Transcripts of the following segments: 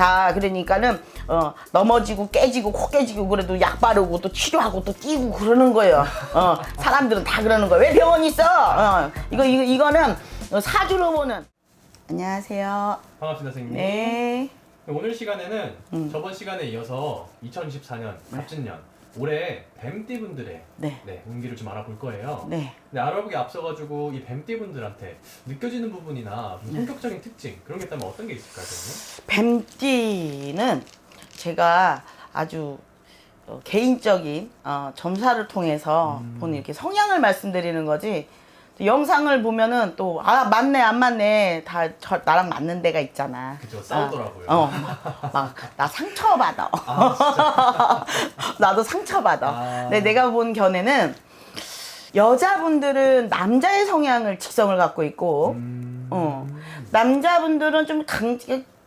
다 그러니까는 어, 넘어지고 깨지고 코 깨지고 그래도 약 바르고 또 치료하고 또 뛰고 그러는 거예요. 어, 사람들은 다 그러는 거예요. 왜 병원 있어? 어, 이거 이거 이거는 사주로 보는. 안녕하세요. 반갑습니다, 선생님. 네. 오늘 시간에는 음. 저번 시간에 이어서 2024년 갑진년 올해 뱀띠 분들의 네. 네, 운기를 좀 알아볼 거예요. 네. 근데 알아보기 앞서가지고 이 뱀띠 분들한테 느껴지는 부분이나 좀 성격적인 특징 그런 게 있다면 어떤 게 있을까요, 선생님? 뱀띠는 제가 아주 어, 개인적인 어, 점사를 통해서 음. 보는 이렇게 성향을 말씀드리는 거지. 또 영상을 보면은 또 아 맞네 안 맞네 다 저, 나랑 맞는 데가 있잖아. 그죠, 싸우더라고요. 어, 막 나 상처 받아. 아, 나도 상처 받아. 아. 근데 내가 본 견해는 여자분들은 남자의 성향을 직성을 갖고 있고 음... 어. 남자분들은 좀 강,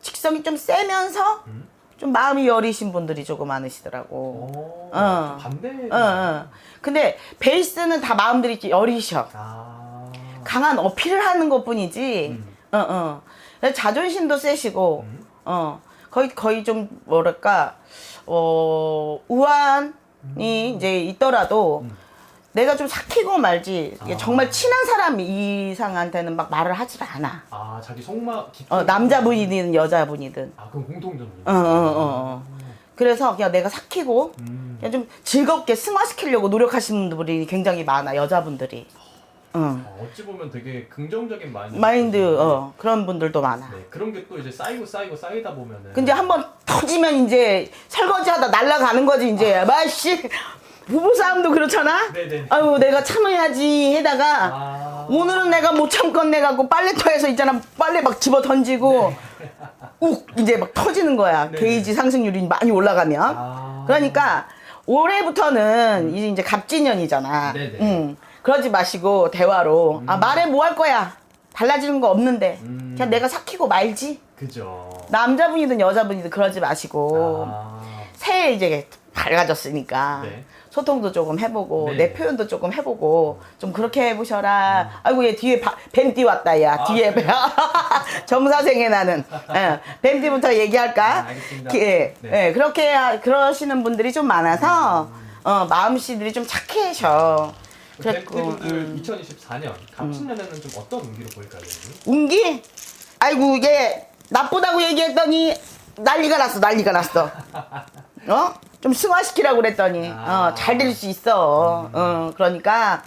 직성이 좀 세면서 음? 좀 마음이 여리신 분들이 조금 많으시더라고. 오, 어. 반대. 어, 어. 근데 베이스는 다 마음들이 여리셔. 아. 강한 어필을 하는 것 뿐이지. 음. 어, 어. 그래서 자존심도 세시고, 음. 어. 거의, 거의 좀, 뭐랄까, 어, 우환이 이제 있더라도, 음. 내가 좀 삭히고 말지, 이게 아. 정말 친한 사람 이상한테는 막 말을 하질 않아. 아, 자기 속마 깊은. 어, 남자분이든 여자분이든. 아, 그럼 공통점이. 어, 어, 어, 어. 그래서 그냥 내가 삭히고, 음. 그냥 좀 즐겁게 승화시키려고 노력하시는 분들이 굉장히 많아, 여자분들이. 응. 어, 어 찌 보면 되게 긍정적인 마인드. 마인드, 어, 그런 분들도 많아. 네, 그런 게 또 이제 쌓이고 쌓이고 쌓이다 보면은. 근데 한번 터지면 이제 설거지 하다 날아가는 거지, 이제. 마씨, 부부 싸움도 그렇잖아? 네네. 아유, 내가 참아야지 해다가, 아. 오늘은 내가 못 참겠네 갖고 빨래터에서 있잖아, 빨래 막 집어 던지고, 욱, 이제 막 터지는 거야. 네네. 게이지 상승률이 많이 올라가면. 아. 그러니까 올해부터는 이제 이제 갑진년이잖아. 네네. 응. 그러지 마시고 대화로 아 말해 뭐 할 거야. 달라지는 거 없는데 음. 그냥 내가 삭히고 말지. 그죠. 남자분이든 여자분이든 그러지 마시고 아. 새해 이제 밝아졌으니까 네. 소통도 조금 해보고 네. 내 표현도 조금 해보고 좀 그렇게 해보셔라. 아이고 얘 뒤에 바- 뱀띠 왔다 야 아, 뒤에 그래요? 정사생에 나는 예, 뱀띠부터 얘기할까? 아, 알겠습니다. 기- 예, 네. 예, 그렇게 하- 그러시는 분들이 좀 많아서 어, 마음씨들이 좀 착해셔. 뱀띠분들 음. 2024년 갑진년에는 좀 어떤 운기로 보일까요? 운기? 아이고 이게 나쁘다고 얘기했더니 난리가 났어 난리가 났어 어? 좀 승화시키라고 그랬더니 아. 어, 잘 될 수 있어 어, 그러니까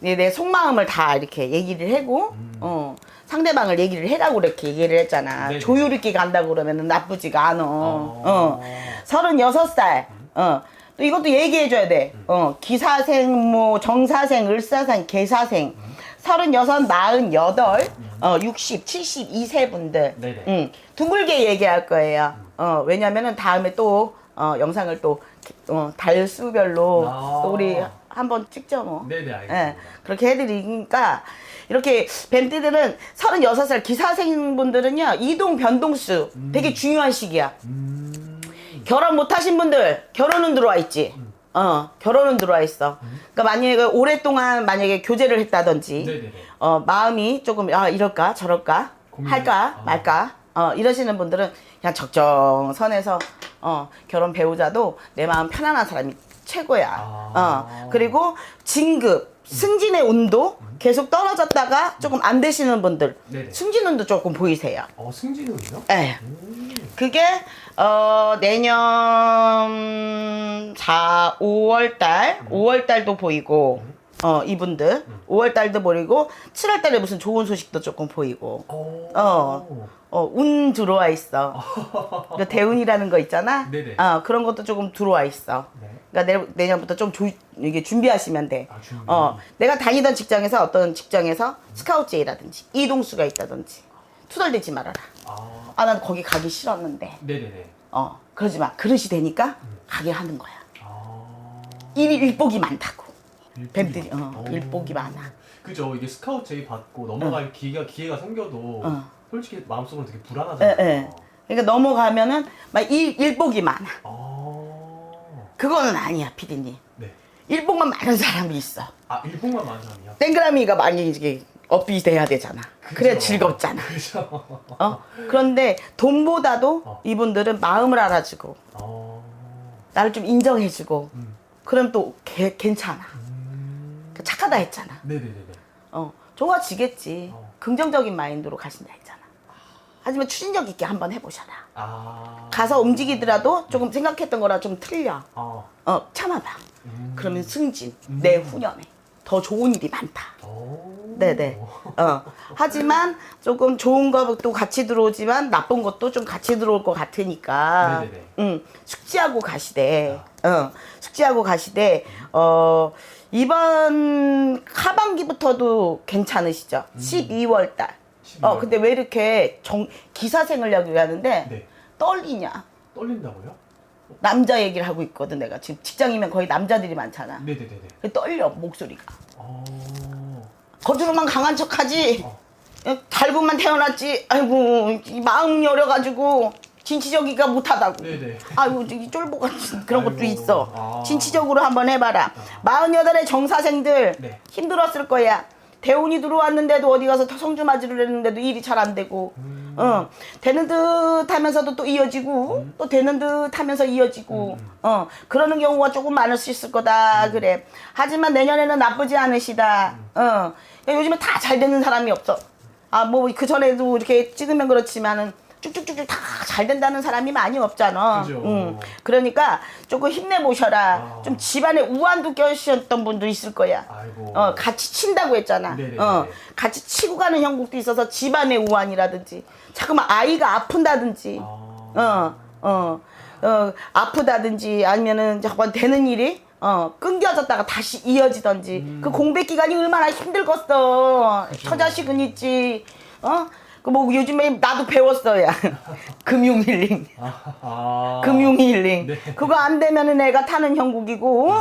내, 내 속마음을 다 이렇게 얘기를 하고 어, 상대방을 얘기를 해라고 이렇게 얘기를 했잖아 네네. 조율 있게 간다고 그러면 나쁘지가 않아 어. 어. 36살 어. 또 이것도 얘기해줘야 돼. 어, 기사생, 뭐, 정사생, 을사생, 개사생, 서른여섯, 마흔여덟, 어, 60, 72세 분들. 네네. 음, 둥글게 얘기할 거예요. 어, 왜냐면은 다음에 또, 어, 영상을 또, 어, 달수별로 아. 또 우리 한번 찍죠, 뭐. 네네, 알겠습니다. 예, 그렇게 해드리니까 이렇게 뱀띠들은 36살 기사생 분들은요 이동 변동수 되게 중요한 시기야. 음. 결혼 못 하신 분들 결혼은 들어와 있지. 어 결혼은 들어와 있어. 그러니까 만약에 오랫동안 만약에 교제를 했다든지 네네네. 어 마음이 조금 아 이럴까 저럴까 할까 아. 말까 어 이러시는 분들은 그냥 적정선에서 어 결혼 배우자도 내 마음 편안한 사람이 최고야. 아. 어 그리고 진급 승진의 운도 계속 떨어졌다가 조금 안 되시는 분들 네네. 승진 운도 조금 보이세요. 어, 승진운이요? 예. 음. 그게 어 내년 4, 5월 달, 5월 달도 보이고 어 이분들 5월 달도 보이고 7월 달에 무슨 좋은 소식도 조금 보이고 어. 어. 어운 들어와 있어. 그 대운이라는 거 있잖아. 네네. 어 그런 것도 조금 들어와 있어. 네. 그러니까 내, 내년부터 좀 조, 이게 준비하시면 돼. 아, 준비. 어, 내가 다니던 직장에서 어떤 직장에서 스카우트제이라든지 이동수가 있다든지 투덜대지 말아라. 아. 아, 난 거기 가기 싫었는데. 네네네. 어, 그러지 마. 그릇이 되니까 가게 하는 거야. 아. 일, 일복이 많다고. 뱀들이, 어, 많- 일복이 많아. 그죠. 이게 스카우트 제의 받고 넘어갈 기회가 기회가 생겨도 어. 솔직히 마음속으로 되게 예, 불안하잖아요. 예. 그러니까 넘어가면은 막 일, 일복이 많아. 아. 그거는 아니야, 피디님. 네. 일복만 많은 사람이 있어. 아 일본만 많은 사람이요? 땡그라미가 많이 이게 업비돼야 되잖아. 그래 그죠. 즐겁잖아. 그죠. 어? 그런데 돈보다도 어. 이분들은 마음을 알아주고 어. 나를 좀 인정해주고 음. 그럼 또 개- 괜찮아. 음. 그 착하다 했잖아. 네네네네. 어, 좋아지겠지. 어. 긍정적인 마인드로 가신다 했잖아. 하지만 추진력 있게 한번 해보셔라. 아. 가서 움직이더라도 조금 생각했던 거랑 좀 틀려. 어. 어, 참아봐. 음. 그러면 승진, 내 후년에 더 좋은 일이 많다. 오. 네네. 어. 하지만 조금 좋은 것도 같이 들어오지만 나쁜 것도 좀 같이 들어올 것 같으니까. 네네네. 응. 숙지하고 가시되. 어. 숙지하고 가시되. 어. 이번 하반기부터도 괜찮으시죠? 12월 달. 어, 12월. 근데 왜 이렇게 정, 기사 생활력이 하는데 네. 떨리냐? 떨린다고요? 남자 얘기를 하고 있거든, 내가. 지금 직장이면 거의 남자들이 많잖아. 네네네네. 떨려, 목소리가. 어. 겉으로만 강한 척 하지. 어. 달고만 태어났지. 아이고, 이 마음 열어가지고 진취적이가 못하다고. 네네. 아이고, 이 쫄보 같은 그런 것도 아이고, 있어. 아. 진취적으로 한번 해봐라. 마흔여덟의 정사생들 네. 힘들었을 거야. 대운이 들어왔는데도 어디 가서 성주 맞이를 했는데도 일이 잘 안 되고. 음. 어, 되는 듯 하면서도 또 이어지고, 또 되는 듯 하면서 이어지고, 어, 그러는 경우가 조금 많을 수 있을 거다, 그래. 하지만 내년에는 나쁘지 않으시다, 어. 요즘에 다 잘 되는 사람이 없어. 아, 뭐, 그 전에도 이렇게 찍으면 그렇지만은, 쭉쭉쭉쭉 다 잘 된다는 사람이 많이 없잖아. 그죠. 응. 그러니까 조금 힘내보셔라. 아. 좀 집안에 우환도 껴셨던 분도 있을 거야. 아이고. 어, 같이 친다고 했잖아. 네네네. 어, 같이 치고 가는 형국도 있어서 집안의 우환이라든지, 자꾸만 아이가 아픈다든지, 아. 어, 어, 어, 아프다든지 아니면은 잠깐 되는 일이 어, 끊겨졌다가 다시 이어지던지, 그 공백 기간이 얼마나 힘들겠어. 처자식은 있지, 어? 그 뭐 요즘에 나도 배웠어야 금융 힐링. 아. 아. 금융 힐링. 네. 그거 안 되면은 내가 타는 형국이고,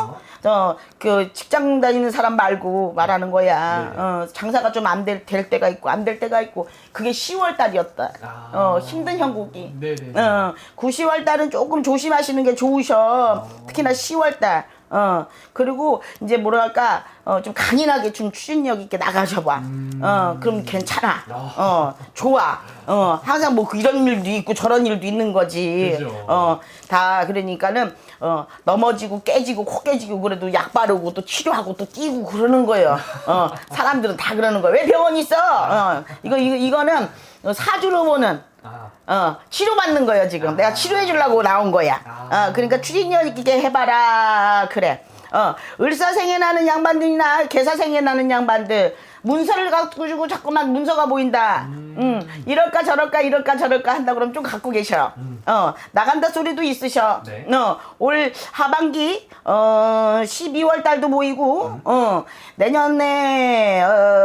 저, 그, 직장 다니는 사람 말고 말하는 거야. 네. 어, 장사가 좀 안 될, 될 때가 있고, 안 될 때가 있고, 그게 10월 달이었다. 아. 어, 힘든 형국이. 네네. 어, 9, 10월 달은 조금 조심하시는 게 좋으셔. 특히나 10월 달. 어, 그리고 이제 뭐랄까, 어, 좀 강인하게 좀 추진력 있게 나가셔봐. 어, 그럼 괜찮아. 아. 어, 좋아. 어, 항상 뭐 이런 일도 있고 저런 일도 있는 거지. 그죠. 어, 다 그러니까는, 어, 넘어지고 깨지고 코 깨지고 그래도 약 바르고 또 치료하고 또 뛰고 그러는 거예요. 어, 사람들은 다 그러는 거야. 왜 병원 있어? 어, 이거, 이거, 이거는 사주로 보는 아. 어, 치료받는 거예요, 지금. 내가 치료해 주려고 나온 거야. 아. 어, 그러니까 추진력 있게 해봐라. 그래. 어, 을사생에 나는 양반들이나 개사생에 나는 양반들. 문서를 갖고 주고 자꾸만 문서가 보인다. 음. 이럴까 저럴까 이럴까 저럴까 한다 그러면 좀 갖고 계셔. 어, 나간다 소리도 있으셔. 네. 어, 올 하반기, 어, 12월 달도 보이고, 어, 내년에, 어, 7월 달,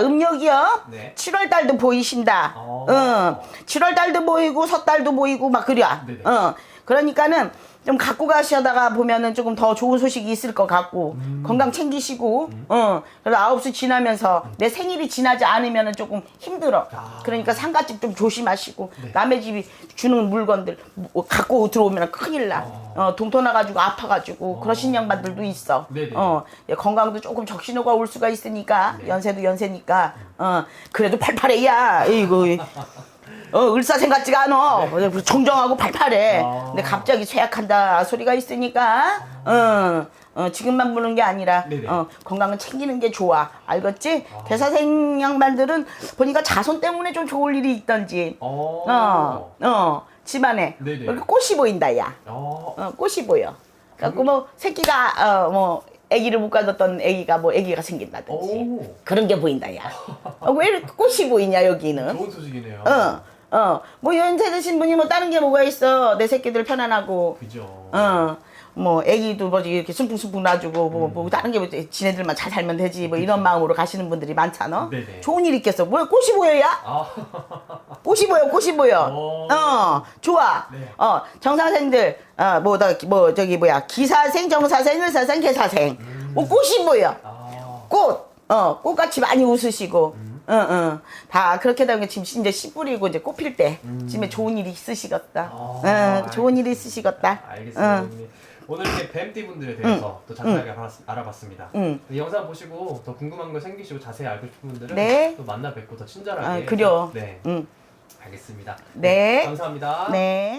음력이요. 네. 7월 달도 보이신다. 어. 응. 7월 달도 보이고 섣달도 보이고 막 그래. 네네. 어. 그러니까는 좀 갖고 가시다가 보면은 조금 더 좋은 소식이 있을 것 같고 음. 건강 챙기시고 어. 그래서 아홉 수 지나면서 내 생일이 지나지 않으면은 조금 힘들어. 아. 그러니까 상가집 좀 조심하시고 네. 남의 집이 주는 물건들 뭐 갖고 들어오면 큰일 나. 어, 동토 나가지고 아파가지고 그러신 양반들도 있어. 네네. 어, 예, 건강도 조금 적신호가 올 수가 있으니까 네. 연세도 연세니까 어 그래도 팔팔해야 이거 어 을사생 같지가 않아 정정하고 팔팔해 네. 아. 근데 갑자기 쇠약한다 소리가 있으니까 어, 어 지금만 보는 게 아니라 네네. 어 건강은 챙기는 게 좋아 알겠지 개사생 양반들은 보니까 자손 때문에 좀 좋을 일이 있던지 어. 어 어, 집안에 네네. 이렇게 꽃이 보인다 야 어. 어, 꽃이 보여. 그래갖고 뭐 새끼가 어 뭐 아기를 못 가졌던 아기가 뭐 아기가 생긴다든지 오. 그런 게 보인다 야. 어, 왜 이렇게 꽃이 보이냐 여기는? 좋은 소식이네요. 어. 어, 뭐 연세 드신 분이 뭐 다른 게 뭐가 있어? 내 새끼들 편안하고, 그죠. 어, 뭐 애기도 뭐 이렇게 숨풍숨풍 놔주고, 뭐, 뭐 다른 게 뭐, 지네들만 잘 살면 되지, 뭐 이런 마음으로 가시는 분들이 많잖아. 네네. 좋은 일 있겠어. 뭐야 꽃이 보여야? 아. 꽃이 보여, 꽃이 보여. 오. 어, 좋아. 네. 어, 정사생들, 어, 뭐, 나, 뭐, 저기, 뭐야, 기사생, 정사생, 을사생, 개사생. 뭐, 꽃이 보여. 아. 꽃, 어, 꽃같이 많이 웃으시고, 응, 응. 다 그렇게 되면 지금 이제 씨 뿌리고 이제 꽃필 때, 지금에 좋은 일이 있으시겠다. 아, 응, 좋은 일이 있으시겠다. 알겠습니다. 응. 오늘 이렇게 뱀띠 분들에 대해서 또 자세하게 알아봤, 알아봤습니다. 응. 이 영상 보시고 더 궁금한 거 생기시고 자세히 알고 싶은 분들은 네. 또 만나 뵙고 더 친절하게 아, 그래요. 네 응. 알겠습니다. 네. 감사합니다. 네.